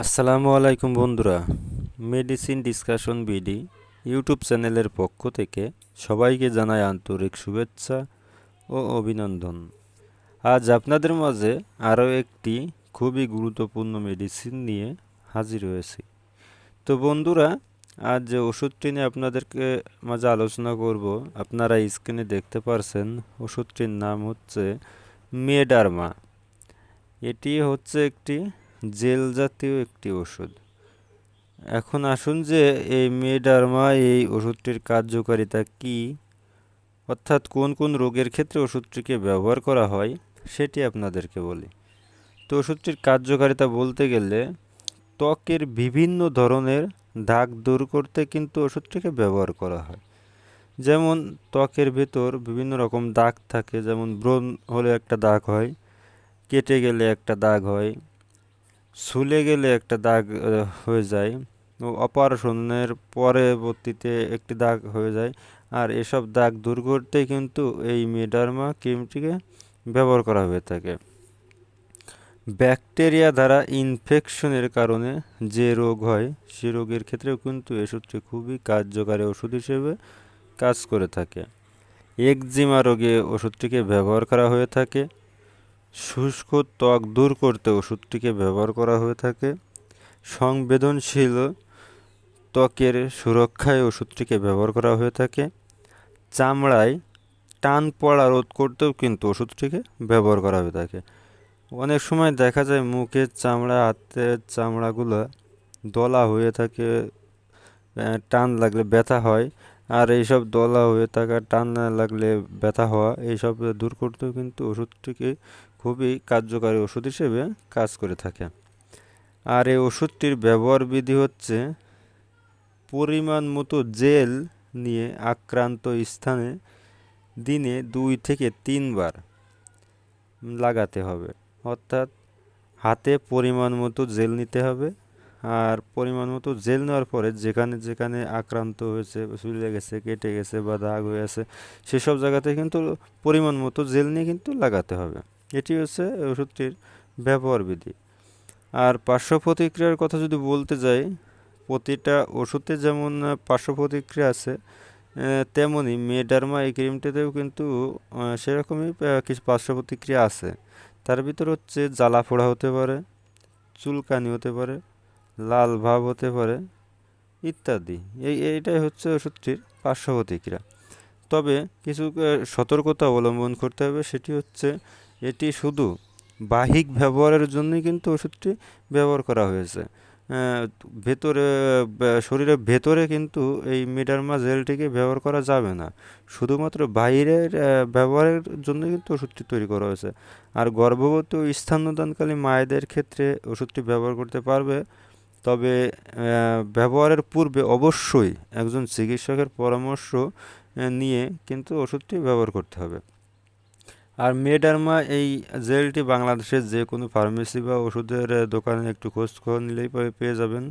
আসসালামু আলাইকুম বন্ধুরা। মেডিসিন ডিসকাশন বিডি ইউটিউব চ্যানেলের পক্ষ থেকে সবাইকে জানাই আন্তরিক শুভেচ্ছা ও অভিনন্দন। আজ আপনাদের মাঝে আরও একটি খুবই গুরুত্বপূর্ণ মেডিসিন নিয়ে হাজির হয়েছি। তো বন্ধুরা, আজ যে ওষুধটি নিয়ে আপনাদেরকে মাঝে আলোচনা করব, আপনারা স্ক্রিনে দেখতে পারছেন ওষুধটির নাম হচ্ছে মেডারমা এটি হচ্ছে একটি জেল জাতীয় একটি ওষুধ। এখন আসুন যে এই মেডারমা এই ওষুধটির কার্যকারিতা কি? অর্থাৎ কোন কোন রোগের ক্ষেত্রে ওষুধটিকে ব্যবহার করা হয়, সেটি আপনাদেরকে বলি। তো ওষুধটির কার্যকারিতা বলতে গেলে, ত্বকের বিভিন্ন ধরনের দাগ দূর করতে কিন্তু ওষুধটিকে ব্যবহার করা হয়। যেমন ত্বকের ভেতর বিভিন্ন রকম দাগ থাকে, যেমন ব্রণ হলে একটা দাগ হয়, কেটে গেলে একটা দাগ হয় ছুলে গেলে একটা দাগ হয়ে যায়। অপারেশনের পরবর্তীতে একটি দাগ হয়ে যায়। আর এসব দাগ দূর করতে কিন্তু এই মেডারমা ক্রিমটিকে ব্যবহার করা হয়ে থাকে। ব্যাকটেরিয়া দ্বারা ইনফেকশনের কারণে যে রোগ হয়, সে রোগের ক্ষেত্রেও কিন্তু ওষুধটি খুবই কার্যকারী ওষুধ হিসেবে কাজ করে থাকে। একজিমা রোগে ওষুধটিকে ব্যবহার করা হয়ে থাকে। শুষ্ক ত্বক দূর করতে ওষুধটিকে ব্যবহার করা হয়ে থাকে। সংবেদনশীল ত্বকের সুরক্ষায় ওষুধটিকে ব্যবহার করা হয়ে থাকে। চামড়ায় টান পড়া রোধ করতেও কিন্তু ওষুধটিকে ব্যবহার করা হয়ে থাকে। অনেক সময় দেখা যায় মুখের চামড়া, হাতের চামড়াগুলো দলা হয়ে থাকে টান লাগলে ব্যথা হয়। আর এইসব দলা হয়ে থাকা টান লাগলে ব্যথা হওয়া, এইসব দূর করতেও কিন্তু ওষুধটিকে খুবই কার্যকারী ওষুধ হিসেবে কাজ করে থাকে। আর এই ওষুধটির ব্যবহার বিধি হচ্ছে পরিমাণ মতো জেল নিয়ে আক্রান্ত স্থানে দিনে দুই থেকে তিনবার লাগাতে হবে। অর্থাৎ হাতে পরিমাণ মতো জেল নিতে হবে। আর পরিমাণ মতো জেল নেওয়ার পরে যেখানে যেখানে আক্রান্ত হয়েছে চুলে গেছে, কেটে গেছে বা দাগ হয়ে আছে, সেসব জায়গাতে কিন্তু পরিমাণ মতো জেল নিয়ে কিন্তু লাগাতে হবে। এটি হচ্ছে ওষুধটির ব্যবহার বিধি। আর পার্শ্ব প্রতিক্রিয়ার কথা যদি বলতে যাই, প্রতিটা ওষুধে যেমন পার্শ্ব প্রতিক্রিয়া আছে তেমনই মেডার্মা এই ক্রিমটিতেও কিন্তু সেরকমই কিছু পার্শ্ব প্রতিক্রিয়া আছে। তার ভিতর হচ্ছে জ্বালা ফোড়া হতে পারে, চুলকানি হতে পারে লাল ভাব হতে পারে, ইত্যাদি। এই, এইটাই হচ্ছে ওষুধটির পার্শ্ব প্রতিক্রিয়া তবে কিছু সতর্কতা অবলম্বন করতে হবে, সেটি হচ্ছে এটি শুধু বাহিক ব্যবহারের জন্যই কিন্তু ওষুধটি ব্যবহার করা হয়েছে। ভেতরে শরীরের ভেতরে কিন্তু এই মিডারমা জেলটিকে ব্যবহার করা যাবে না। শুধুমাত্র বাইরের ব্যবহারের জন্য কিন্তু ওষুধটি তৈরি করা হয়েছে। আর গর্ভবতী ও স্থানদানকালী মায়েদের ক্ষেত্রে ওষুধটি ব্যবহার করতে পারবে তবে ব্যবহারের পূর্বে অবশ্যই একজন চিকিৎসকের পরামর্শ নিয়ে কিন্তু ওষুধটি ব্যবহার করতে হবে। আর মেডার্মা এই জেলটি বাংলাদেশের যে কোনো ফার্মেসি বা ওষুধের দোকানে একটু খোঁজ খবর নিলেই পেয়ে যাবেন।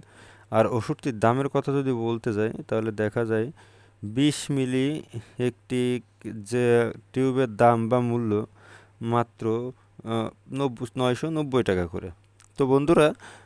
আর ওষুধটির দামের কথা যদি বলতে যাই, তাহলে দেখা যায় বিশ মিলি একটি যে টিউবের দাম বা মূল্য মাত্র নব্বই, নয়শো নব্বই টাকা করে। তো বন্ধুরা